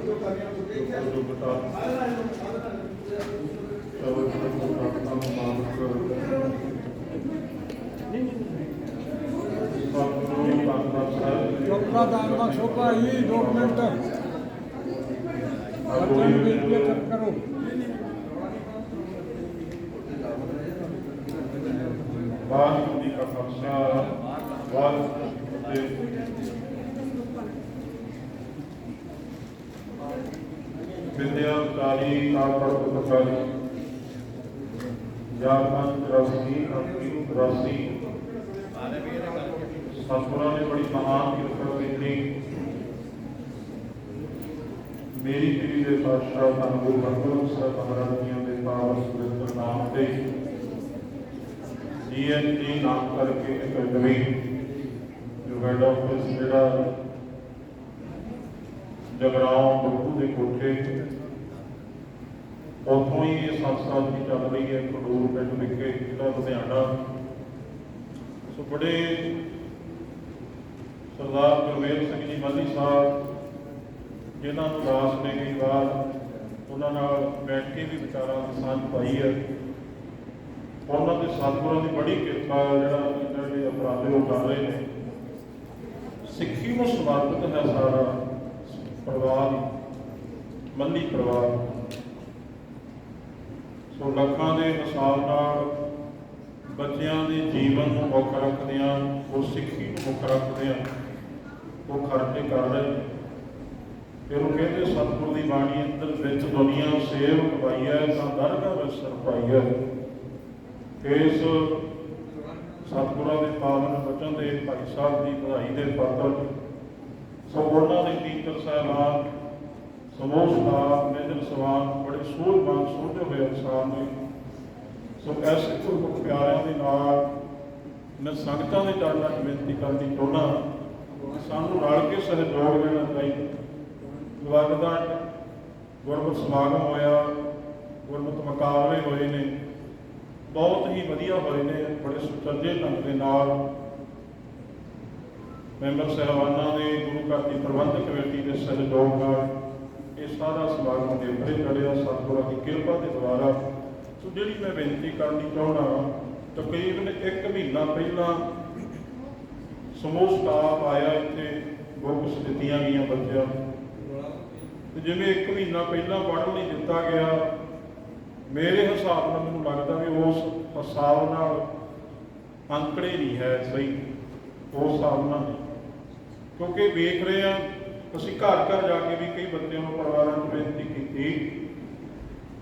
ਜੋ ਬਤਾ ਚਲੋ ਚਲੋ ਪ੍ਰਾਰਥਨਾ ਨੂੰ ਮਾਫ ਕਰੋ ਸਤਿਗੁਰੂ ਪਾਤਸ਼ਾਹ ਸਾਹਿਬ ਚੋਪੜਾ ਦਾਨ ਦਾ ਸ਼ੋਭਾ ਹੀ 2 ਮਿੰਟ ਬੱਚਿਆਂ ਨੂੰ ਬੇਨਤੀ ਹੈ ਕਰੋ ਵਾਹਿਗੁਰੂ ਜੀ ਕਾ ਖਾਲਸਾ ਵਾਹਿਗੁਰੂ ਜੀ ਕੀ ਫਤਿਹ ਵਿਦਿਆ ਕਾਲੀ ਕਾਪੜ ਪੁਤਕਾਲੀ ਜਾਂ ਪੰਜ ਰਸੀ ਅਪਨੀ ਰਸੀ ਸਤਿਗੁਰਾਂ ਨੇ ਬੜੀ ਮਹਾਨ ਕਿਰਪਾ ਕੀਤੀ ਮੇਰੀ ਪੀੜੀ ਦੇ ਪਾਤਸ਼ਾਹ ਧੰਨ ਗੁਰੂ ਹਰਗੋਬਿੰਦ ਸਾਹਿਬ ਮਹਾਰਾਜ ਜੀਆਂ ਦੇ ਪਾਵਨ ਸੁਰਿੰਦਰ ਨਾਮ ਤੇ ਜੀਐਨਜੀ ਨਾਮ ਕਰਕੇ ਇੱਕ ਕਵੀ ਜੋ ਹੈਡ ਆਫਿਸ ਜਿਹੜਾ ਜਗਰਾਉਂ ਬੱਬੂ ਦੇ ਕੋਠੇ ਉੱਥੋਂ ਹੀ ਇਹ ਸੰਸਥਾ ਦੀ ਚੱਲ ਰਹੀ ਹੈ, ਖਡੂਰ ਪਿੰਡ ਵਿਖੇ, ਜ਼ਿਲ੍ਹਾ ਲੁਧਿਆਣਾ। ਸੋ ਬੜੇ ਸਰਦਾਰ ਗੁਰਮੇਲ ਸਿੰਘ ਜੀ ਮੱਲੀ ਸਾਹਿਬ, ਜਿਨ੍ਹਾਂ ਨੂੰ ਦਾਸ ਨੇ ਕਈ ਵਾਰ ਉਹਨਾਂ ਨਾਲ ਬੈਠ ਕੇ ਵੀ ਵਿਚਾਰਾਂ ਦੀ ਸਾਂਝ ਪਾਈ ਹੈ। ਉਹਨਾਂ ਦੇ ਸਤਿਗੁਰਾਂ ਦੀ ਬੜੀ ਕਿਰਪਾ ਹੈ, ਜਿਹੜਾ ਜਿਹੜੇ ਅਪਰਾਧੇ ਉਹ ਕਰ ਰਹੇ ਨੇ। ਸਿੱਖੀ ਨੂੰ ਸਮਰਪਿਤ ਹੈ ਸਾਰਾ। ਪਰਿਵਾਰ ਮੰਨੀ ਪਰਿਵਾਰ ਸੋ ਲੱਖਾਂ ਦੇ ਹਿਸਾਬ ਨਾਲ ਬੱਚਿਆਂ ਦੇ ਜੀਵਨ ਨੂੰ ਮੁੱਖ ਰੱਖਦੇ ਰੱਖਦਿਆਂ, ਉਹ ਸਿੱਖੀ ਨੂੰ ਮੁੱਖ ਰੱਖਦੇ ਰੱਖਦਿਆਂ ਉਹ ਖਰਚੇ ਕਰ ਰਹੇ ਫਿਰ ਉਹ ਕਹਿੰਦੇ ਸਤਿਗੁਰ ਦੀ ਬਾਣੀ ਅੰਦਰ ਵਿੱਚ ਦੁਨੀਆ ਸੇਵ ਕਵਾਈਐ ਤਾਂ ਦਰਗਾਹ ਵਿੱਚ ਸਰਪਾਈਐ ਇਸ ਸਤਿਗੁਰਾਂ ਦੇ ਪਾਵਨ ਬਚਨ ਦੇ ਭਾਈ ਸਾਹਿਬ ਦੀ ਵਧਾਈ ਦੇ ਪਾਤਰ ਸੋ ਉਹਨਾਂ ਦੇ ਟੀਚਰ ਸਾਹਿਬਾਨ ਸਮੂਹ ਸਟਾਫ ਮੇਜਰ ਸਵਾਨ, ਬੜੇ ਸੂਝਵਾਨ, ਸੋਝੇ ਹੋਏ ਇਨਸਾਨ ਨੇ। ਸੋ ਐਸੇ ਗੁਰਮੁਖ ਪਿਆਰਿਆਂ ਦੇ ਨਾਲ ਮੈਂ ਸੰਗਤਾਂ ਦੇ ਚਰਨਾਂ 'ਚ ਬੇਨਤੀ ਕਰਨੀ ਚਾਹੁੰਦਾ ਸਾਨੂੰ ਰਲ ਕੇ ਸਹਿਯੋਗ ਦੇਣਾ ਚਾਹੀਦਾ ਲਗਦਾ ਗੁਰਮੁਖ ਸਮਾਗਮ ਹੋਇਆ, ਗੁਰਮੁਖ ਮੁਕਾਬਲੇ ਹੋਏ ਨੇ, ਬਹੁਤ ਹੀ ਵਧੀਆ ਹੋਏ ਨੇ, ਬੜੇ ਸੁਚੱਜੇ ਢੰਗ ਦੇ ਨਾਲ ਮੈਂਬਰ ਸਹਿਬਾਨਾਂ ਦੇ ਗੁਰੂ ਘਰ ਦੀ ਪ੍ਰਬੰਧਕ ਕਮੇਟੀ ਦੇ ਸਹਿਯੋਗ ਨਾਲ ਇਹ ਸਾਰਾ ਸਮਾਗਮ ਦੇ ਉੱਤੇ ਚੜਿਆ ਸਤਿਗੁਰਾਂ ਦੀ ਕਿਰਪਾ ਦੇ ਦੁਆਰਾ ਸੋ ਜਿਹੜੀ ਮੈਂ ਬੇਨਤੀ ਕਰਨੀ ਚਾਹੁੰਦਾ ਤਕਰੀਬਨ 1 ਮਹੀਨਾ ਪਹਿਲਾਂ ਸਮੂਹ ਸਟਾਫ ਆਇਆ ਇੱਥੇ ਬੁੱਕਸ ਦਿੱਤੀਆਂ ਗਈਆਂ ਬੱਚਿਆਂ ਨੂੰ। ਤੇ ਜਿਵੇਂ 1 ਮਹੀਨਾ ਪਹਿਲਾਂ ਪੜ੍ਹਨ ਲਈ ਦਿੱਤਾ ਗਿਆ, ਮੇਰੇ ਹਿਸਾਬ ਨਾਲ ਮੈਨੂੰ ਲੱਗਦਾ ਵੀ ਉਸ ਹਿਸਾਬ ਨਾਲ ਅੰਕੜੇ ਨਹੀਂ ਹੈ ਸਹੀ, ਉਸ ਹਿਸਾਬ ਨਾਲ ਕਿਉਂਕਿ ਵੇਖ ਰਹੇ ਆ ਅਸੀਂ ਘਰ ਘਰ ਜਾ ਕੇ ਵੀ ਕਈ ਬੱਚਿਆਂ ਨੂੰ ਪਰਿਵਾਰਾਂ ਨੂੰ ਬੇਨਤੀ ਕੀਤੀ।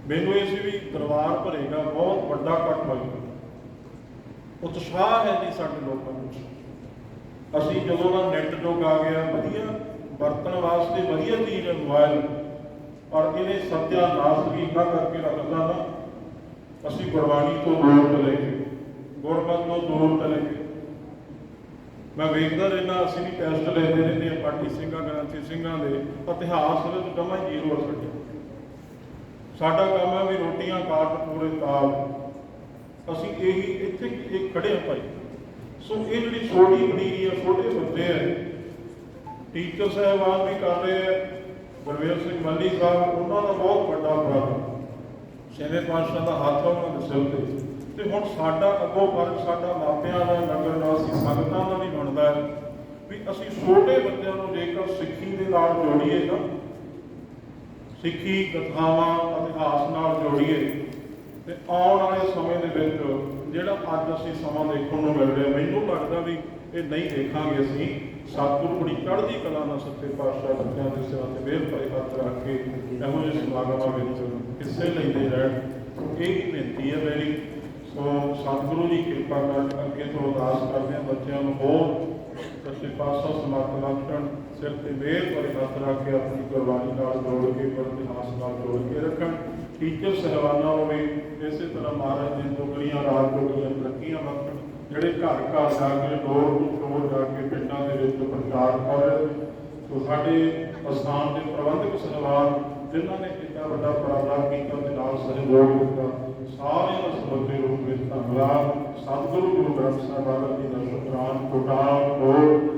ਮੈਨੂੰ ਇਹ ਸੀ ਵੀ ਦਰਬਾਰ ਭਰੇਗਾ, ਬਹੁਤ ਵੱਡਾ ਇਕੱਠ ਹੋਏਗਾ ਉਤਸ਼ਾਹ ਹੈ ਜੀ ਸਾਡੇ ਲੋਕਾਂ ਵਿੱਚ। ਅਸੀਂ ਜਦੋਂ ਦਾ ਨੈਟ ਯੁੱਗ ਆ ਗਿਆ ਵਧੀਆ, ਵਰਤਣ ਵਾਸਤੇ ਵਧੀਆ ਚੀਜ਼ ਹੈ ਮੋਬਾਈਲ ਪਰ ਇਹਨੇ ਸਤਿਆਨਾਸ਼ ਵੀ ਇੰਨਾ ਕਰਕੇ ਰੱਖਦਾ ਨਾ, ਅਸੀਂ ਗੁਰਬਾਣੀ ਤੋਂ ਦੂਰ ਚਲੇ ਗਏ। ਗੁਰਮਤ ਤੋਂ ਦੂਰ ਚਲੇ ਗਏ। ਮੈਂ ਵੇਖਦਾ ਰਹਿਣਾ ਅਸੀਂ ਵੀ ਟੈਸਟ ਲੈਂਦੇ ਰਹਿੰਦੇ ਆ ਪਾਠੀ ਸਿੰਘਾਂ ਗ੍ਰੰਥੀ ਸਿੰਘਾਂ ਦੇ, ਇਤਿਹਾਸ ਵਿੱਚ ਜਮਾ ਹੀ ਜ਼ੀਰੋ ਛੱਡਿਆ ਸਾਡਾ। ਕੰਮ ਹੈ ਵੀ ਰੋਟੀਆਂ ਕਾਟ ਪੂਰੇ ਤਾਲ ਅਸੀਂ ਇਹੀ, ਇੱਥੇ ਇੱਕ ਖੜੇ ਆ ਭਾਈ। ਸੋ ਇਹ ਜਿਹੜੀ ਛੋਟੀ ਪਨੀਰੀ ਆ ਛੋਟੇ ਬੱਚੇ ਆ। ਟੀਚਰ ਸਾਹਿਬਾਨ ਵੀ ਕਰ ਰਹੇ ਆ। ਗੁਰਵੇਲ ਸਿੰਘ ਮੱਲੀ ਸਾਹਿਬ, ਉਹਨਾਂ ਦਾ ਬਹੁਤ ਵੱਡਾ ਉਪਰਾਲਾ ਛੇਵੇਂ ਪਾਤਸ਼ਾਹ ਦਾ ਹੱਥ ਉਹਨਾਂ ਦੇ ਸਿਰ ਤੇ। ਤੇ ਹੁਣ ਸਾਡਾ ਅੱਗੋਂ ਫਰਜ਼ ਸਾਡਾ ਮਾਪਿਆਂ ਦਾ ਨਗਰ ਨਿਵਾਸੀ ਸੰਗਤਾਂ ਦਾ ਵੀ ਅਸੀਂ ਛੋਟੇ ਬੱਚਿਆਂ ਨੂੰ ਜੇਕਰ ਸਿੱਖੀ ਦੇ ਨਾਲ ਜੋੜੀਏ ਨਾ ਸਿੱਖੀ ਕਥਾਵਾਂ, ਇਤਿਹਾਸ ਨਾਲ ਜੋੜੀਏ ਤੇ ਆਉਣ ਵਾਲੇ ਸਮੇਂ ਦੇ ਵਿੱਚ ਜਿਹੜਾ ਅੱਜ ਅਸੀਂ ਸਮਾਂ ਦੇਖਣ ਨੂੰ ਮਿਲ ਰਿਹਾ, ਮੈਨੂੰ ਲੱਗਦਾ ਵੀ ਇਹ ਨਹੀਂ ਦੇਖਾਂਗੇ ਅਸੀਂ। ਸਤਿਗੁਰੂ ਬੜੀ ਚੜ੍ਹਦੀ ਕਲਾ ਨਾਲ ਸੱਚੇ ਪਾਤਸ਼ਾਹ ਬੱਚਿਆਂ ਦੇ ਸਿਰਾਂ ਤੇ ਮਿਹਰ ਭਰੇ ਹੱਥ ਰੱਖ ਕੇ ਇਹੋ ਜਿਹੇ ਸਮਾਗਮਾਂ ਵਿੱਚ ਹਿੱਸੇ ਲੈਂਦੇ ਰਹਿਣ। ਇਹ ਹੀ ਬੇਨਤੀ ਹੈ ਮੇਰੀ। ਸੋ ਸਤਿਗੁਰੂ ਦੀ ਕਿਰਪਾ ਕਰ ਅੱਗੇ ਤੋਂ ਅਰਦਾਸ ਕਰਦੇ ਹਾਂ ਬੱਚਿਆਂ ਨੂੰ ਹੋਰ ਸੱਚੇ ਪਾਤਸ਼ਾਹ ਸਮਰਥ ਬਖਸ਼ਣ ਸਿਰ ਤੇ ਮਿਹਰ ਭਰੇ ਹੱਥ ਰੱਖ ਕੇ ਆਪਣੀ ਕੁਰਬਾਨੀ ਨਾਲ ਜੋੜ ਕੇ ਪਰ ਨਾਲ ਜੋੜ ਕੇ ਰੱਖਣ। ਟੀਚਰ ਸਹਿਬਾਨਾਂ ਨੂੰ ਇਸੇ ਤਰ੍ਹਾਂ ਮਹਾਰਾਜ ਦੀ ਟੋਕਰੀਆਂ ਰਾਜ ਟੋਕਰੀਆਂ ਤਰੱਕੀਆਂ ਬਖਸ਼ਣ ਜਿਹੜੇ ਘਰ ਘਰ ਜਾ ਕੇ ਡੋਰ ਟੂ ਡੋਰ ਜਾ ਕੇ ਪਿੰਡਾਂ ਦੇ ਵਿੱਚ ਪ੍ਰਚਾਰ ਕਰ ਸੋ ਸਾਡੇ ਅਸਥਾਨ ਦੇ ਪ੍ਰਬੰਧਕ ਸਹਿਬਾਨ ਜਿਨ੍ਹਾਂ ਨੇ ਇੰਨਾ ਵੱਡਾ ਉਪਰਾਲਾ ਕੀਤਾ ਤੇ ਨਾਲ ਸਹਿਯੋਗ ਦਿੱਤਾ। ਸਾਰਿਆਂ ਦਾ ਰੂਪ ਵਿੱਚ ਧੰਨਵਾਦ। ਸਤਿਗੁਰੂ ਗੁਰੂ ਗ੍ਰੰਥ ਸਾਹਿਬ ਜੀ ਦਾ ਸ਼ੁਕਰਾਨ ਕੋਟਾਨ ਕੋਟ।